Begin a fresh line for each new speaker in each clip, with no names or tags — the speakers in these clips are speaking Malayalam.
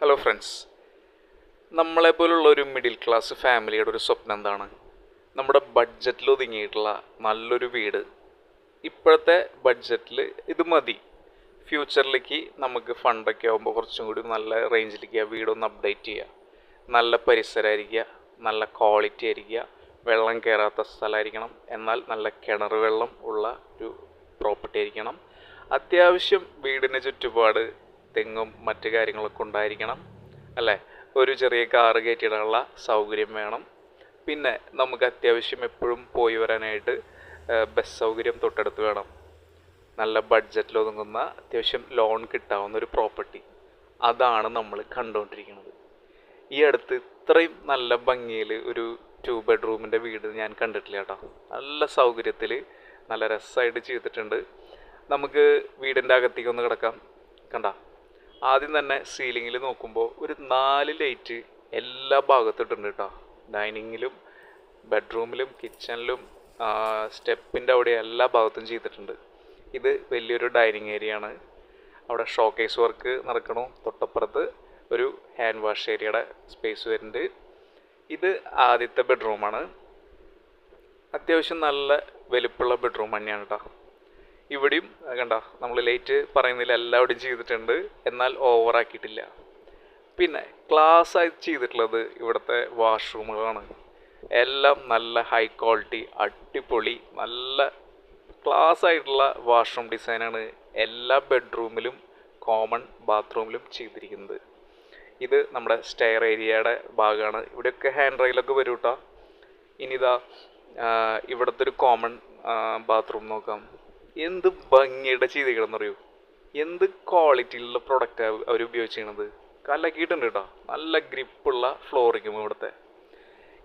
ഹലോ ഫ്രണ്ട്സ് നമ്മളെ പോലുള്ള ഒരു മിഡിൽ ക്ലാസ് ഫാമിലിയുടെ ഒരു സ്വപ്നം എന്താണ്? നമ്മുടെ ബഡ്ജറ്റിൽ ഒതുങ്ങിയിട്ടുള്ള നല്ലൊരു വീട്. ഇപ്പോഴത്തെ ബഡ്ജറ്റിൽ ഇത് മതി. ഫ്യൂച്ചറിലേക്ക് നമുക്ക് ഫണ്ടൊക്കെ ആകുമ്പോൾ കുറച്ചും കൂടി നല്ല റേഞ്ചിലേക്ക് ആ വീടൊന്ന് അപ്ഡേറ്റ് ചെയ്യുക നല്ല പരിസരമായിരിക്കുക നല്ല ക്വാളിറ്റി ആയിരിക്കുക വെള്ളം കയറാത്ത സ്ഥലമായിരിക്കണം എന്നാൽ നല്ല കിണർ വെള്ളം ഉള്ള ഒരു പ്രോപ്പർട്ടി ആയിരിക്കണം. അത്യാവശ്യം വീടിന് ചുറ്റുപാട് തെങ്ങും മറ്റു കാര്യങ്ങളൊക്കെ ഉണ്ടായിരിക്കണം അല്ലേ? ഒരു ചെറിയ കാർ കയറ്റിയിടാനുള്ള സൗകര്യം വേണം. പിന്നെ നമുക്ക് അത്യാവശ്യം എപ്പോഴും പോയി വരാനായിട്ട് ബസ് സൗകര്യം തൊട്ടടുത്ത് വേണം. നല്ല ബഡ്ജറ്റിൽ ഒതുങ്ങുന്ന അത്യാവശ്യം ലോൺ കിട്ടാവുന്ന ഒരു പ്രോപ്പർട്ടി അതാണ് നമ്മൾ കണ്ടുകൊണ്ടിരിക്കുന്നത് ഈ അടുത്ത് ഇത്രയും നല്ല ഭംഗിയിൽ ഒരു ടു ബെഡ്റൂമിന്റെ വീട് ഞാൻ കണ്ടിട്ടില്ല കേട്ടോ. നല്ല സൗകര്യത്തിൽ നല്ല രസമായിട്ട് ചെയ്തിട്ടുണ്ട്. നമുക്ക് വീടിന്റെ അകത്തേക്ക് ഒന്ന് കിടക്കാം. കണ്ട? ആദ്യം തന്നെ സീലിങ്ങിൽ നോക്കുമ്പോൾ ഒരു നാല് ലൈറ്റ് എല്ലാ ഭാഗത്തിട്ടുണ്ട് കേട്ടോ ഡൈനിങ്ങിലും ബെഡ്റൂമിലും കിച്ചണിലും സ്റ്റെപ്പിന്റെ അവിടെ എല്ലാ ഭാഗത്തും ചെയ്തിട്ടുണ്ട്. ഇത് വലിയൊരു ഡൈനിങ് ഏരിയ ആണ്. അവിടെ ഷോക്കേസ് വർക്ക് നടക്കണു. തൊട്ടപ്പുറത്ത് ഒരു ഹാൻഡ് വാഷ് ഏരിയയുടെ സ്പേസ് വരുന്നുണ്ട്. ഇത് ആദ്യത്തെ ബെഡ്റൂമാണ് അത്യാവശ്യം നല്ല വലുപ്പുള്ള ബെഡ്റൂം തന്നെയാണ് കേട്ടോ ഇവിടെയും കണ്ട നമ്മൾ ലേറ്റ് പറയുന്നതിൽ എല്ലാവിടെയും ചെയ്തിട്ടുണ്ട്. എന്നാൽ ഓവറാക്കിയിട്ടില്ല പിന്നെ ക്ലാസ് ആയി ചെയ്തിട്ടുള്ളത് ഇവിടുത്തെ വാഷ്റൂമുകളാണ് എല്ലാം നല്ല ഹൈ ക്വാളിറ്റി അടിപൊളി നല്ല ക്ലാസ് ആയിട്ടുള്ള വാഷ്റൂം ഡിസൈനാണ് എല്ലാ ബെഡ്റൂമിലും കോമൺ ബാത്റൂമിലും ചെയ്തിരിക്കുന്നത്. ഇത് നമ്മുടെ സ്റ്റെയർ ഏരിയയുടെ ഭാഗമാണ്. ഇവിടെയൊക്കെ ഹാൻഡ് റെയിലൊക്കെ വരും ഇനി ഇതാ ഇവിടുത്തെ ഒരു കോമൺ ബാത്റൂം നോക്കാം. എന്ത് ഭംഗിയുടെ ചെയ്തിക്കണം അറിയൂ? എന്ത് ക്വാളിറ്റിയിലുള്ള പ്രൊഡക്റ്റ് അവർ ഉപയോഗിച്ചിരിക്കണത്? കലക്കിയിട്ടുണ്ട് കേട്ടോ. നല്ല ഗ്രിപ്പുള്ള ഫ്ലോറിങ്ങും ഇവിടുത്തെ.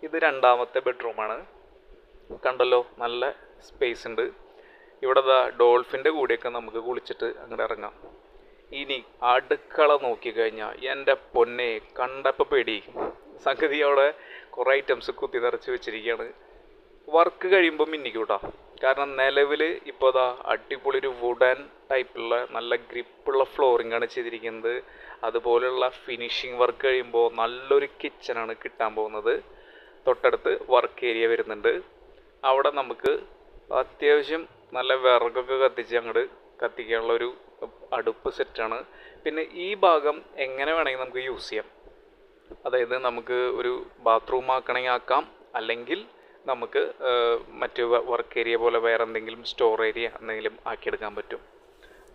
ഇത് രണ്ടാമത്തെ ബെഡ്റൂമാണ് കണ്ടല്ലോ നല്ല സ്പേസ് ഉണ്ട്. ഇവിടെ ദാ ഡോൾഫിന്റെ കൂടെയൊക്കെ നമുക്ക് കുളിച്ചിട്ട് അങ്ങോട്ട് ഇറങ്ങാം. ഇനി അടുക്കള നോക്കിക്കഴിഞ്ഞാൽ എന്റെ പൊന്നെ കണ്ടപ്പോൾ പേടി. സംഗതി അവിടെ കുറേ ഐറ്റംസ് കുത്തി നിറച്ച് വെച്ചിരിക്കുകയാണ് വർക്ക് കഴിയുമ്പോൾ മിന്നിക്കൂട്ടാ. കാരണം നിലവിൽ ഇപ്പോൾ അതാ അടിപൊളി ഒരു വുഡൻ ടൈപ്പുള്ള നല്ല ഗ്രിപ്പുള്ള ഫ്ലോറിംഗ് ആണ് ചെയ്തിരിക്കുന്നത്. അതുപോലെയുള്ള ഫിനിഷിങ് വർക്ക് കഴിയുമ്പോൾ നല്ലൊരു കിച്ചണാണ് കിട്ടാൻ പോകുന്നത്. തൊട്ടടുത്ത് വർക്ക് ഏരിയ വരുന്നുണ്ട്. അവിടെ നമുക്ക് അത്യാവശ്യം നല്ല വിറകൊക്കെ കത്തിച്ച് അങ്ങോട്ട് കത്തിക്കാനുള്ള ഒരു അടുപ്പ് സെറ്റാണ് പിന്നെ ഈ ഭാഗം എങ്ങനെ വേണമെങ്കിൽ നമുക്ക് യൂസ് ചെയ്യാം. അതായത് നമുക്ക് ഒരു ബാത്റൂം ആക്കണമെങ്കിൽ ആക്കാം. അല്ലെങ്കിൽ നമുക്ക് മറ്റ് വർക്ക് ഏരിയ പോലെ വേറെ എന്തെങ്കിലും സ്റ്റോർ ഏരിയ എന്തെങ്കിലും ആക്കിയെടുക്കാൻ പറ്റും.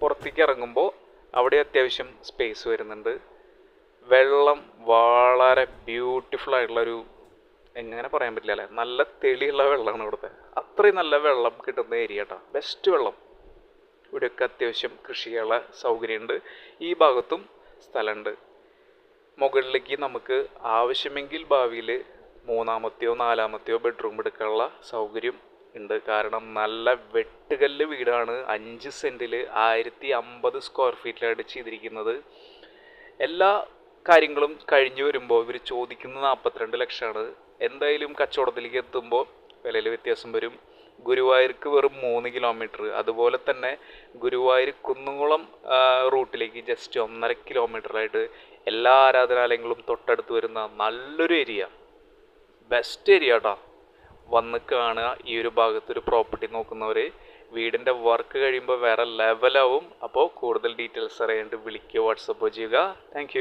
പുറത്തേക്ക് ഇറങ്ങുമ്പോൾ അവിടെ അത്യാവശ്യം സ്പേസ് വരുന്നുണ്ട്. വെള്ളം വളരെ ബ്യൂട്ടിഫുൾ ആയിട്ടുള്ളൊരു എങ്ങനെ പറയാൻ പറ്റില്ല അല്ലേ? നല്ല തെളിയുള്ള വെള്ളമാണ് ഇവിടുത്തെ. അത്രയും നല്ല വെള്ളം കിട്ടുന്ന ഏരിയ കേട്ടോ ബെസ്റ്റ് വെള്ളം. ഇവിടെയൊക്കെ അത്യാവശ്യം കൃഷിയുള്ള സൗകര്യമുണ്ട്. ഈ ഭാഗത്തും സ്ഥലമുണ്ട്. മുകളിലേക്ക് നമുക്ക് ആവശ്യമെങ്കിൽ ഭാവിയിൽ മൂന്നാമത്തെയോ നാലാമത്തെയോ ബെഡ്റൂം എടുക്കാനുള്ള സൗകര്യം ഉണ്ട്. കാരണം നല്ല വെട്ടുകല്ല് വീടാണ്. അഞ്ച് സെന്റിൽ ആയിരത്തി അമ്പത് സ്ക്വയർ ഫീറ്റിലാണ് ചെയ്തിരിക്കുന്നത്. എല്ലാ കാര്യങ്ങളും കഴിഞ്ഞു വരുമ്പോൾ ഇവർ ചോദിക്കുന്നത് നാൽപ്പത്തിരണ്ട് ലക്ഷമാണ്. എന്തായാലും കച്ചവടത്തിലേക്ക് എത്തുമ്പോൾ വിലയിൽ വ്യത്യാസം വരും. ഗുരുവായൂർക്ക് വെറും മൂന്ന് കിലോമീറ്റർ അതുപോലെ തന്നെ ഗുരുവായൂർ കുന്നുകുളം റൂട്ടിലേക്ക് ജസ്റ്റ് ഒന്നര കിലോമീറ്ററായിട്ട് എല്ലാ ആരാധനാലയങ്ങളും തൊട്ടടുത്ത് വരുന്ന നല്ലൊരു ഏരിയ ബെസ്റ്റ് ഏരിയ കേട്ടോ വന്ന് കാണുക ഈ ഒരു ഭാഗത്ത് ഒരു പ്രോപ്പർട്ടി നോക്കുന്നവർ വീടിന്റെ വർക്ക് കഴിയുമ്പോൾ വേറെ ലെവലാവും അപ്പോൾ കൂടുതൽ ഡീറ്റെയിൽസ് അറിയാണ്ട് വിളിക്കുക വാട്സപ്പ് ചെയ്യുക. താങ്ക്